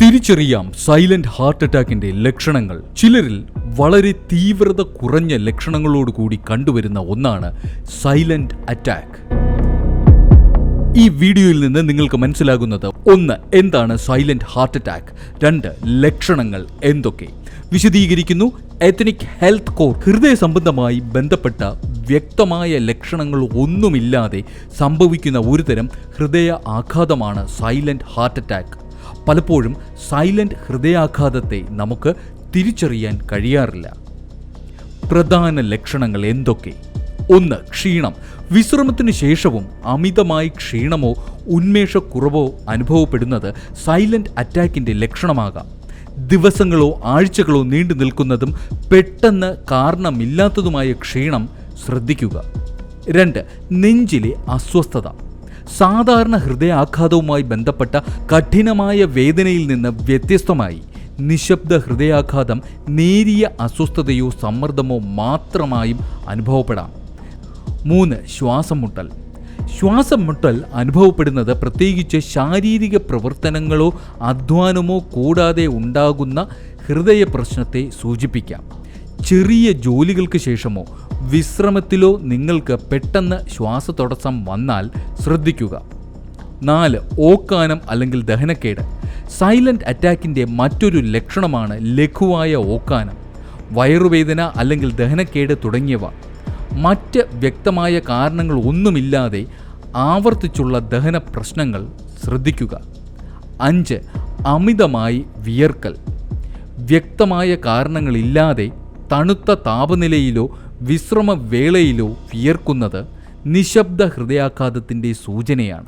തിരിച്ചറിയാം silent heart അറ്റാക്കിന്റെ ലക്ഷണങ്ങൾ. ചിലരിൽ വളരെ തീവ്രത കുറഞ്ഞ ലക്ഷണങ്ങളോട് കൂടി കണ്ടുവരുന്ന ഒന്നാണ് സൈലന്റ് അറ്റാക്ക്. ഈ വീഡിയോയിൽ നിന്ന് നിങ്ങൾക്ക് മനസ്സിലാകുന്നത് ഒന്ന് എന്താണ് സൈലന്റ് ഹാർട്ട് അറ്റാക്ക്? രണ്ട് ലക്ഷണങ്ങൾ എന്തൊക്കെ? വിശദീകരിക്കുന്നു എത്നിക് ഹെൽത്ത് കോർ ഹൃദയ സംബന്ധമായി ബന്ധപ്പെട്ട വ്യക്തമായ ലക്ഷണങ്ങൾ ഒന്നുമില്ലാതെ സംഭവിക്കുന്ന ഒരുതരം ഹൃദയ ആഘാതമാണ് സൈലന്റ് ഹാർട്ട് അറ്റാക്ക്. പലപ്പോഴും സൈലന്റ് ഹൃദയാഘാതത്തെ നമുക്ക് തിരിച്ചറിയാൻ കഴിയാറില്ല. പ്രധാന ലക്ഷണങ്ങൾ എന്തൊക്കെ? ഒന്ന് ക്ഷീണം. വിശ്രമത്തിന് ശേഷവും അമിതമായി ക്ഷീണമോ ഉന്മേഷക്കുറവോ അനുഭവപ്പെടുന്നത് സൈലന്റ് അറ്റാക്കിന്റെ ലക്ഷണമാകാം. ദിവസങ്ങളോ ആഴ്ചകളോ നീണ്ടു നിൽക്കുന്നതും പെട്ടെന്ന് കാരണമില്ലാത്തതുമായ ക്ഷീണം ശ്രദ്ധിക്കുക. രണ്ട് നെഞ്ചിലെ അസ്വസ്ഥത. സാധാരണ ഹൃദയാഘാതവുമായി ബന്ധപ്പെട്ട കഠിനമായ വേദനയിൽ നിന്ന് വ്യത്യസ്തമായി. നിശബ്ദ ഹൃദയാഘാതം നേരിയ അസ്വസ്ഥതയോ സമ്മർദ്ദമോ മാത്രമായും അനുഭവപ്പെടാം. മൂന്ന് ശ്വാസം മുട്ടൽ ശ്വാസം മുട്ടൽ അനുഭവപ്പെടുന്നത് പ്രത്യേകിച്ച് ശാരീരിക പ്രവർത്തനങ്ങളോ അധ്വാനമോ കൂടാതെ ഉണ്ടാകുന്ന ഹൃദയ പ്രശ്നത്തെ സൂചിപ്പിക്കാം. ചെറിയ ജോലികൾക്ക് ശേഷമോ വിശ്രമത്തിലോ നിങ്ങൾക്ക് പെട്ടെന്ന് ശ്വാസതടസ്സം വന്നാൽ ശ്രദ്ധിക്കുക. നാല് ഓക്കാനം അല്ലെങ്കിൽ ദഹനക്കേട്. സൈലന്റ് അറ്റാക്കിന്റെ മറ്റൊരു ലക്ഷണമാണ് ലഘുവായ ഓക്കാനം വയറുവേദന അല്ലെങ്കിൽ ദഹനക്കേട് തുടങ്ങിയവ. മറ്റ് വ്യക്തമായ കാരണങ്ങൾ ഒന്നുമില്ലാതെ ആവർത്തിച്ചുള്ള ദഹന പ്രശ്നങ്ങൾ ശ്രദ്ധിക്കുക. അഞ്ച് അമിതമായി വിയർക്കൽ. വ്യക്തമായ കാരണങ്ങളില്ലാതെ തണുത്ത താപനിലയിലോ വിശ്രമവേളയിലോ വിയർക്കുന്നത് നിശബ്ദ ഹൃദയാഘാതത്തിന്റെ സൂചനയാണ്.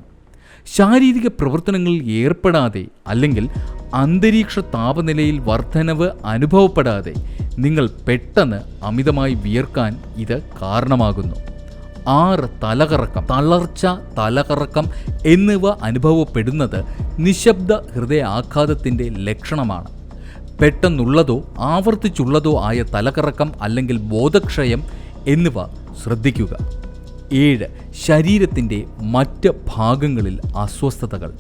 ശാരീരിക പ്രവർത്തനങ്ങളിൽ ഏർപ്പെടാതെ അല്ലെങ്കിൽ അന്തരീക്ഷ താപനിലയിൽ വർധനവ് അനുഭവപ്പെടാതെ നിങ്ങൾ പെട്ടെന്ന് അമിതമായി വിയർക്കാൻ ഇത് കാരണമാകുന്നു. ആറ് തലകറക്കം തളർച്ച തലകറക്കം എന്നിവ അനുഭവപ്പെടുന്നത് നിശബ്ദ ഹൃദയാഘാതത്തിന്റെ ലക്ഷണമാണ്. പെട്ടെന്നുള്ളതോ ആവർത്തിച്ചുള്ളതോ ആയ തലകറക്കം അല്ലെങ്കിൽ ബോധക്ഷയം എന്നിവ ശ്രദ്ധിക്കുക. ഏഴ് ശരീരത്തിന്റെ മറ്റ് ഭാഗങ്ങളിൽ അസ്വസ്ഥതകൾ.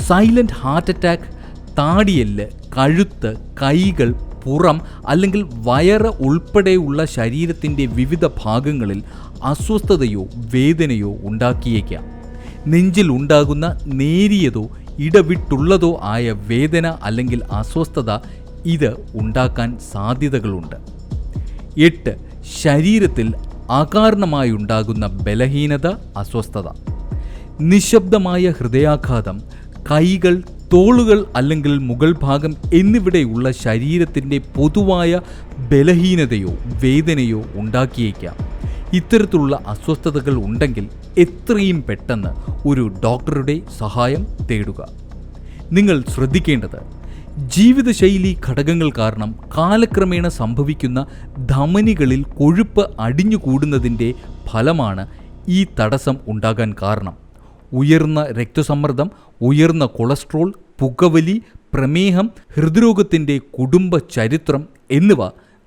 സൈലന്റ് ഹാർട്ട് അറ്റാക്ക് താടിയെല്ല് കഴുത്ത് കൈകൾ പുറം അല്ലെങ്കിൽ വയറ് ഉൾപ്പെടെയുള്ള ശരീരത്തിന്റെ വിവിധ ഭാഗങ്ങളിൽ അസ്വസ്ഥതയോ വേദനയോ ഉണ്ടാക്കിയേക്കാം. നെഞ്ചിൽ ഉണ്ടാകുന്ന നേരിയതോ ഇടവിട്ടുള്ളതോ ആയ വേദന അല്ലെങ്കിൽ അസ്വസ്ഥത ഇത് ഉണ്ടാക്കാൻ സാധ്യതകളുണ്ട്. എട്ട് ശരീരത്തിൽ അകാരണമായുണ്ടാകുന്ന ബലഹീനത അസ്വസ്ഥത. നിശബ്ദമായ ഹൃദയാഘാതം കൈകൾ തോളുകൾ അല്ലെങ്കിൽ മുകൾ ഭാഗം എന്നിവിടെയുള്ള ശരീരത്തിന്റെ പൊതുവായ ബലഹീനതയോ വേദനയോ ഉണ്ടാക്കിയേക്കാം. ഇത്തരത്തിലുള്ള അസ്വസ്ഥതകൾ ഉണ്ടെങ്കിൽ എത്രയും പെട്ടെന്ന് ഒരു ഡോക്ടറുടെ സഹായം തേടുക. നിങ്ങൾ ശ്രദ്ധിക്കേണ്ടത് ജീവിതശൈലി ഘടകങ്ങൾ കാരണം കാലക്രമേണ സംഭവിക്കുന്ന ധമനികളിൽ കൊഴുപ്പ് അടിഞ്ഞുകൂടുന്നതിന്റെ ഫലമാണ് ഈ തടസ്സം ഉണ്ടാകാൻ കാരണം. ഉയർന്ന രക്തസമ്മർദ്ദം ഉയർന്ന കൊളസ്ട്രോൾ പുകവലി പ്രമേഹം ഹൃദ്രോഗത്തിന്റെ കുടുംബ ചരിത്രം എന്നിവ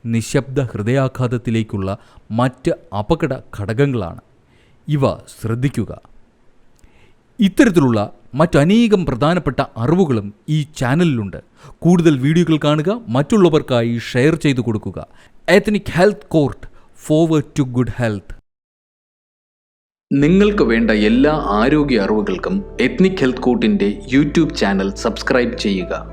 നിശബ്ദ ഹൃദയാഘാതത്തിലേക്കുള്ള മറ്റ് അപകട ഘടകങ്ങളാണ്. ഇവ ശ്രദ്ധിക്കുക. ഇത്തരത്തിലുള്ള മറ്റനേകം പ്രധാനപ്പെട്ട അറിവുകളും ഈ ചാനലിലുണ്ട്. കൂടുതൽ വീഡിയോകൾ കാണുക മറ്റുള്ളവർക്കായി ഷെയർ ചെയ്തു കൊടുക്കുക. Ethnic health court forward to good health നിങ്ങൾക്ക് വേണ്ട എല്ലാ ആരോഗ്യ അറിവുകൾക്കും എത്നിക് ഹെൽത്ത് കോർട്ടിന്റെ യൂട്യൂബ് ചാനൽ സബ്സ്ക്രൈബ് ചെയ്യുക.